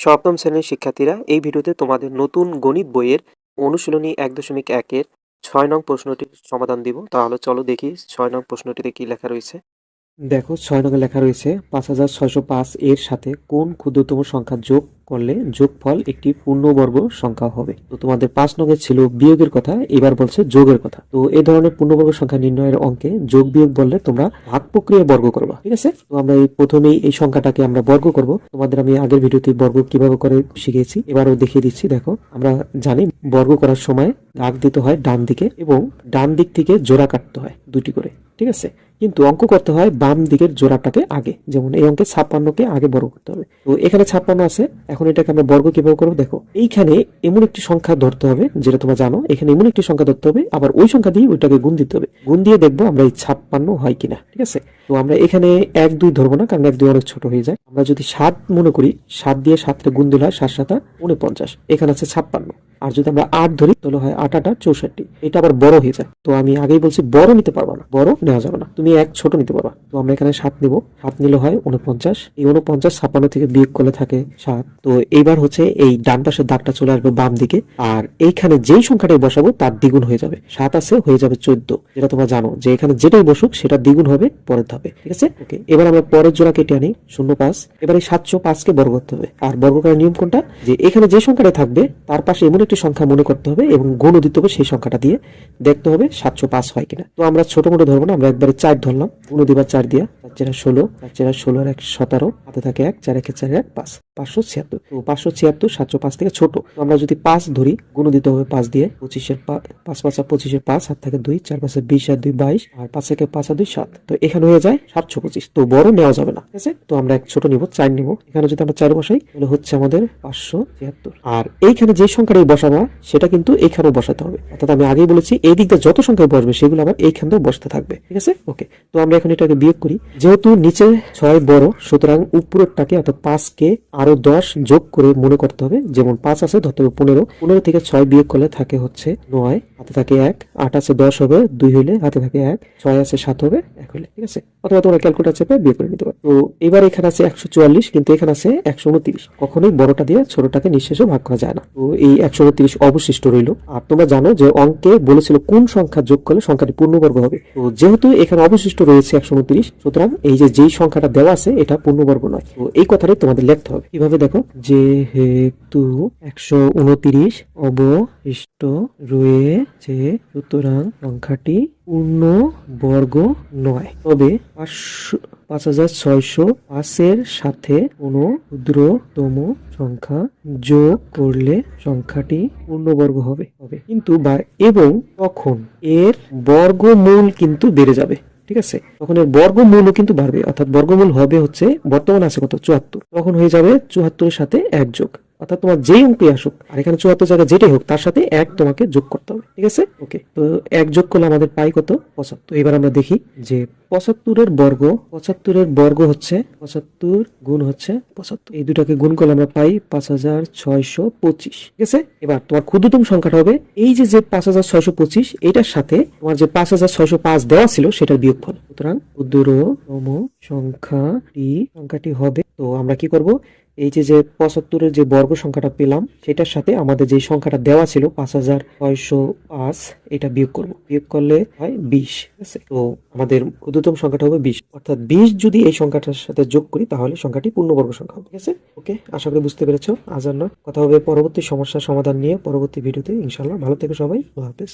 সপ্তম শ্রেণির শিক্ষার্থীরা এই ভিডিওতে তোমাদের নতুন গণিত বইয়ের অনুশীলনী এক দশমিক একের ছয় নং প্রশ্নটির সমাধান দিব। তাহলে চলো দেখি ছয় নং প্রশ্নটিতে কী লেখা রয়েছে। দেখো, ছয় নং লেখা রয়েছে, পাঁচ হাজার ছয়শো পাঁচ এর সাথে কোন ক্ষুদ্রতম সংখ্যা যোগ করলে যোগফল একটি পূর্ণবর্গ সংখ্যা হবে। তো তোমাদের পাঁচ নঙে ছিল বিয়োগের কথা, এবার বলছে যোগের কথা। তো এই ধরনের পূর্ণবর্গ সংখ্যা নির্ণয়ের অঙ্কে যোগ বিয়োগ বললে তোমরা ভাগ প্রক্রিয়া বর্গ করবা, ঠিক আছে? তো আমরা এই প্রথমেই এই সংখ্যাটাকে আমরা বর্গ করব। তোমাদের আমি আগের ভিডিওতে বর্গ কীভাবে করে শিখেছি, এবারও দেখিয়ে দিচ্ছি। দেখো, আমরা জানি বর্গ করার সময় দাগ দিতে হয় ডান দিকে এবং ডান দিক থেকে জোড়া কাটতে হয় দুটি করে, ঠিক আছে? কিন্তু অঙ্ক করতে হয় বাম দিকের জোড়াটাকে আগে, যেমন এই অঙ্কে ছাপ্পান্নকে আগে বর্গ করতে হবে। তো এখানে ছাপ্পান্ন আছে এটাকে আমরা বর্গ কীভাবে করব? দেখো, এইখানে এমন একটি সংখ্যা ধরতে হবে, যেটা তোমরা জানো, এখানে এমন একটি সংখ্যা ধরতে হবে, আবার ওই সংখ্যা দিয়ে ওইটাকে গুণ দিতে হবে। গুণ দিয়ে দেখব আমরা এই ছাপ্পান্ন হয় কিনা, ঠিক আছে? তো আমরা এখানে এক, দুই ধরবো না, কারণ এক, দুই অনেক ছোট হয়ে যায়। আমরা যদি সাত মনে করি, সাত দিয়ে সাতটা গুণ দিলে হয় সাত সাতা উনপঞ্চাশ, এখানে আছে ছাপ্পান্ন। আর যদি আমরা আট ধরি, তাহলে হয় আট, আটা, চৌষট্টি। এটা আবার বড় হয়ে যায়। তো আমি আগেই বলছি, বড় নিতে পারবা না, বড় নেওয়া যাবে না। তুমি এক ছোট নিতে পারবা। তো আমরা এখানে সাত নিব। সাত নিলে হয় উনপঞ্চাশ এই উনপঞ্চাশ ছাপ্পান্ন থেকে বিয়োগ করলে থাকে সাত। তো এইবার হচ্ছে এই ডান পাশের দাগটা চলে আসবে বাম দিকে। আর এইখানে যেই সংখ্যাটাই বসাবো তার দ্বিগুণ হয়ে যাবে। সাত আছে হয়ে যাবে চোদ্দ। যেটা তোমরা জানো যে এখানে যেটাই বসুক সেটা দ্বিগুণ হবে পরের ধাপে। ঠিক আছে? ওকে এবার আমরা পরের জোড়া কেটে আনি। শূন্য পাঁচ। এবার এই সাতশো পাঁচকে বর্গ করতে হবে। আর বর্গ করার নিয়ম কোনটা? যে এখানে যে সংখ্যাটা থাকবে তার পাশে এমন একটি সংখ্যা মনে করতে হবে এবং গুণ দিতে হবে সেই সংখ্যাটা দিয়ে। দেখতে হবে সাতশো পাঁচ হয় কিনা। তো আমরা ছোট মোটো ধরবো না আমরা একবারে চার ধরলাম। গুণ দিবার চার দিয়া, চার চেরা ষোলো, চার চেরা ষোলো আর এক সতেরো, হাতে থাকে এক, চার একে চার এক পাঁচ। পাঁচশো ছিয়াত্তর তো পাঁচশো ছিয়াত্তর সাতশো পাঁচ থেকে ছোট। আমরা যদি পাঁচ ধরি গুণ দিতে হবে পাঁচ দিয়ে পঁচিশের পাঁচ পাঁচ আর পঁচিশের পাঁচ হাত থাকে দুই, চার পাঁচে বিশ আর দুই বাইশ, আর পাঁচ থেকে পাঁচ আর দুই সাত। তো এখানে হয়ে যায় সাতশো পঁচিশ। তো বড় নেওয়া যাবে না, ঠিক আছে? তো আমরা এক ছোট নিব, চার নিব। এখানে যদি আমরা চার বসাই, তাহলে হচ্ছে আমাদের পাঁচশো ছিয়াত্তর। আর এইখানে যে সংখ্যাটাই বসাবো, সেটা কিন্তু এইখানেও বসাতে হবে। অর্থাৎ আমি আগেই বলেছি, এই দিকটা যত সংখ্যায় বসবে, সেগুলো আবার এইখানেও বসতে থাকবে, ঠিক আছে? ওকে, তো আমরা এখন এটাকে বিয়োগ করি। যেহেতু নিচে ছয় বড়, সুতরাং উপরেরটাকে অর্থাৎ পাঁচকে আরও দশ যোগ করে মনে করতে হবে। যেমন পাঁচ আছে, ধরতে হবে পনেরো। পনেরো থেকে ছয় বিয়োগ করলে থাকে হচ্ছে নয়। হাতে থাকে এক। আট আছে, দশ হবে। দুই হইলে হাতে থাকে এক। ছয় আছে, সাত হবে। এক হইলে, ঠিক আছে? অথবা তোমরা ক্যালকুলেটার চেপে বিয়োগ করে নিতে পারো। তো এবার এখানে আছে একশো চুয়াল্লিশ, কিন্তু এখানে আছে একশো উনত্রিশ। কখনোই বড়টা দিয়ে ছোটটাকে নিঃশেষও ভাগ করা যায় না। তো এই একশো উনত্রিশ অবশিষ্ট রইল। আর তোমরা জানো যে অঙ্কে বলেছিল কোন সংখ্যা যোগ করলে সংখ্যাটি পূর্ণবর্গ হবে। তো যেহেতু এখানে অবশিষ্ট রয়েছে একশো উনত্রিশ, সুতরাং এই যে যেই সংখ্যাটা দেওয়া আছে, এটা পূর্ণবর্গ নয়। তো এই কথাটাই তোমাদের লিখতে হবে। কীভাবে দেখো, যেহেতু একশো উনত্রিশ অবশিষ্ট রয়েছে, সুতরাং সংখ্যাটি পূর্ণ বর্গ নয়। তবে পাঁচশো, পাঁচ হাজার ছয়শো পাঁচের সাথে কোনো ক্ষুদ্রতম সংখ্যা যোগ করলে সংখ্যাটি পূর্ণবর্গ হবে। হবে কিন্তু বা, এবং তখন এর বর্গমূল কিন্তু বেড়ে যাবে। ঠিক আছে? তখন এর বর্গমূলও কিন্তু বাড়বে, অর্থাৎ বর্গমূল হবে হচ্ছে বর্তমান আছে কত? চুয়াত্তর। তখন হয়ে যাবে চুয়াত্তরের সাথে এক যোগ। অর্থাৎ তোমার যেই অঙ্কে আসুক আর এখানে চুয়াত্তর জায়গায় যেটাই হোক তার সাথে এক তোমাকে যোগ করতে হবে ঠিক আছে? ওকে তো এক যোগ করলে আমাদের পাই কত? পঁচাত্তর। এবার আমরা দেখি যে পঁচাত্তরের বর্গ পঁচাত্তরের বর্গ হচ্ছে পঁচাত্তর গুণ হচ্ছে পঁচাত্তর। এই দুটাকে গুণ করলে আমরা পাই পাঁচ হাজার ছয়শো পঁচিশ ঠিক আছে? এবার তোমার ক্ষুদ্রতম সংখ্যাটা হবে এই যে যে পাঁচ হাজার ছয়শো পঁচিশ এটার সাথে তোমার যে পাঁচ হাজার ছয়শো পাঁচ দেওয়া ছিল সেটার বিয়োগফল। সুতরাং ক্ষুদ্রতম সংখ্যাটি সংখ্যাটি হবে তো আমরা কি করব? এই যে যে পঁচাত্তরের যে বর্গ সংখ্যাটা পেলাম, সেটার সাথে আমাদের যে সংখ্যাটা দেওয়া ছিল, পাঁচ হাজার ছয়শো পাঁচ এটা বিয়োগ করব। বিয়োগ করলে হয় বিশ, ঠিক আছে? তো আমাদের ক্ষুদ্রতম সংখ্যাটা হবে বিশ। অর্থাৎ বিশ যদি এই সংখ্যাটার সাথে যোগ করি, তাহলে সংখ্যাটি পূর্ণবর্গ সংখ্যা ঠিক আছে? ওকে আশা করি বুঝতে পেরেছ। আজ আর নয়। কথা হবে পরবর্তী সমস্যার সমাধান নিয়ে পরবর্তী ভিডিওতে। ইনশাল্লাহ ভালো থেকে সবাই। আল্লাহ হাফেজ।